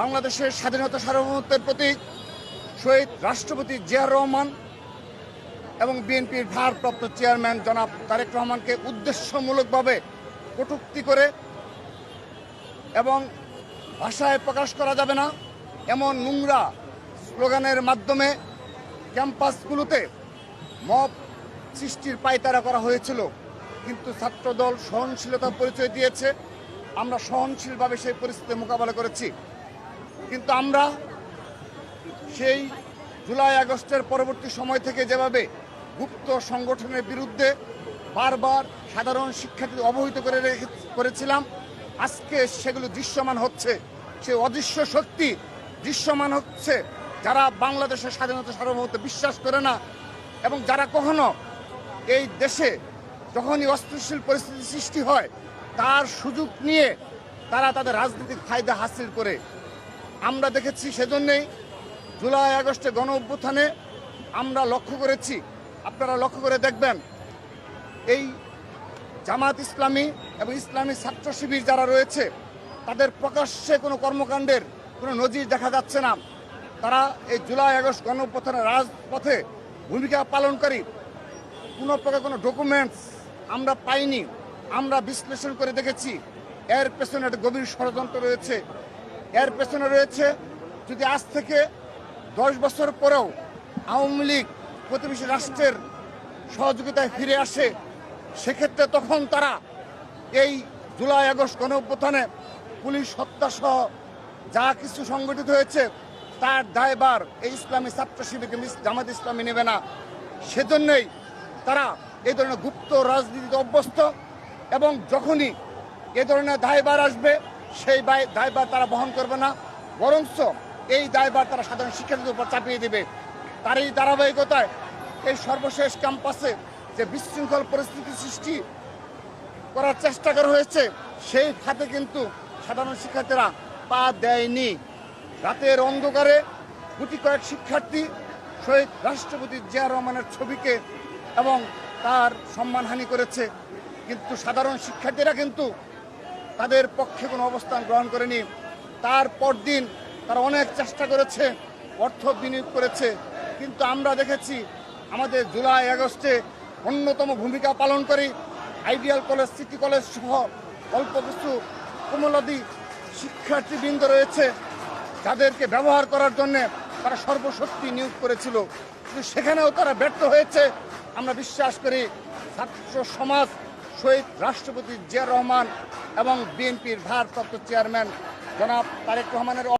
বাংলাদেশের স্বাধীনতা সার্বভৌমত্বের প্রতীক শহীদ রাষ্ট্রপতি জিয়াউর রহমান এবং বিএনপির ভারপ্রাপ্ত চেয়ারম্যান জনাব তারেক রহমানকে উদ্দেশ্যমূলকভাবে কটুক্তি করে এবং ভাষায় প্রকাশ করা যাবে না, এমন নোংরা স্লোগানের মাধ্যমে ক্যাম্পাসগুলোতে মব সৃষ্টির পায়তারা করা হয়েছিল। কিন্তু ছাত্রদল সহনশীলতার পরিচয় দিয়েছে। আমরা সহনশীলভাবে সেই পরিস্থিতি মোকাবেলা করেছি। কিন্তু আমরা সেই জুলাই আগস্টের পরবর্তী সময় থেকে যেভাবে গুপ্ত সংগঠনের বিরুদ্ধে বারবার সাধারণ শিক্ষার্থী অবহিত করে করেছিলাম, আজকে সেগুলো দৃশ্যমান হচ্ছে। সে অদৃশ্য শক্তি দৃশ্যমান হচ্ছে যারা বাংলাদেশের স্বাধীনতা সার্বভৌমত্ব বিশ্বাস করে না এবং যারা কখনো এই দেশে যখনই অস্থিতিশীল পরিস্থিতি সৃষ্টি হয়, তার সুযোগ নিয়ে তারা তাদের রাজনৈতিক ফায়দা হাসিল করে আমরা দেখেছি সেজন্যেই জুলাই, আগস্টে গণ অভ্যুত্থানে আমরা লক্ষ্য করেছি। আপনারা লক্ষ্য করে দেখবেন, এই জামাত ইসলামী এবং ইসলামী ছাত্র শিবির যারা রয়েছে, তাদের প্রকাশ্যে কোনো কর্মকাণ্ডের কোনো নজির দেখা যাচ্ছে না। তারা এই জুলাই, আগস্ট গণ অভ্যুত্থানের রাজপথে ভূমিকা পালনকারী। কোনো প্রকার কোনো ডকুমেন্টস আমরা পাইনি। আমরা বিশ্লেষণ করে দেখেছি, এর পেছনে একটা গভীর ষড়যন্ত্র রয়েছে। এর পেছনে রয়েছে যদি আজ থেকে দশ বছর পরেও আওয়ামী লীগ প্রতিবেশী রাষ্ট্রের সহযোগিতায় ফিরে আসে, সেক্ষেত্রে তখন তারা এই জুলাই আগস্ট গণ অভ্যুত্থানে পুলিশ হত্যা সহ যা কিছু সংগঠিত হয়েছে, তার দায়বার এই ইসলামী ছাত্র শিবিরকে জামাত ইসলামী নেবে না। সেজন্যই তারা এই ধরনের গুপ্ত রাজনীতিতে অভ্যস্ত এবং যখনই এ ধরনের দায়বার আসবে সেই দায়বার তারা বহন করবে না। বরঞ্চ এই দায়বার তারা সাধারণ শিক্ষার্থীদের উপর চাপিয়ে দেবে। তার এই ধারাবাহিকতায় এই সর্বশেষ ক্যাম্পাসে যে বিশৃঙ্খল পরিস্থিতি সৃষ্টি করার চেষ্টা করা হয়েছে, সেই খাতে কিন্তু সাধারণ শিক্ষার্থীরা পা দেয়নি। রাতের অন্ধকারে গুটি কয়েক শিক্ষার্থী শহীদ রাষ্ট্রপতি জিয়া রহমানের ছবিকে এবং তার সম্মানহানি করেছে। কিন্তু সাধারণ শিক্ষার্থীরা কিন্তু তাদের পক্ষে কোনো অবস্থান গ্রহণ করেনি। তার পরদিন তারা অনেক চেষ্টা করেছে, অর্থ বিনিয়োগ করেছে। কিন্তু আমরা দেখেছি, আমাদের জুলাই, আগস্টে অন্যতম ভূমিকা পালন করি আইডিয়াল কলেজ, সিটি কলেজ সহ অল্প কিছু কোমলাদি শিক্ষার্থীবৃন্দ রয়েছে। যাদেরকে ব্যবহার করার জন্য তারা সর্বশক্তি নিয়োগ করেছিল। কিন্তু সেখানেও তারা ব্যর্থ হয়েছে। আমরা বিশ্বাস করি, ছাত্র সমাজ শহীদ রাষ্ট্রপতি জিয়া রহমান এবং বিএনপির ভারপ্রাপ্ত চেয়ারম্যান জনাব তারেক রহমানের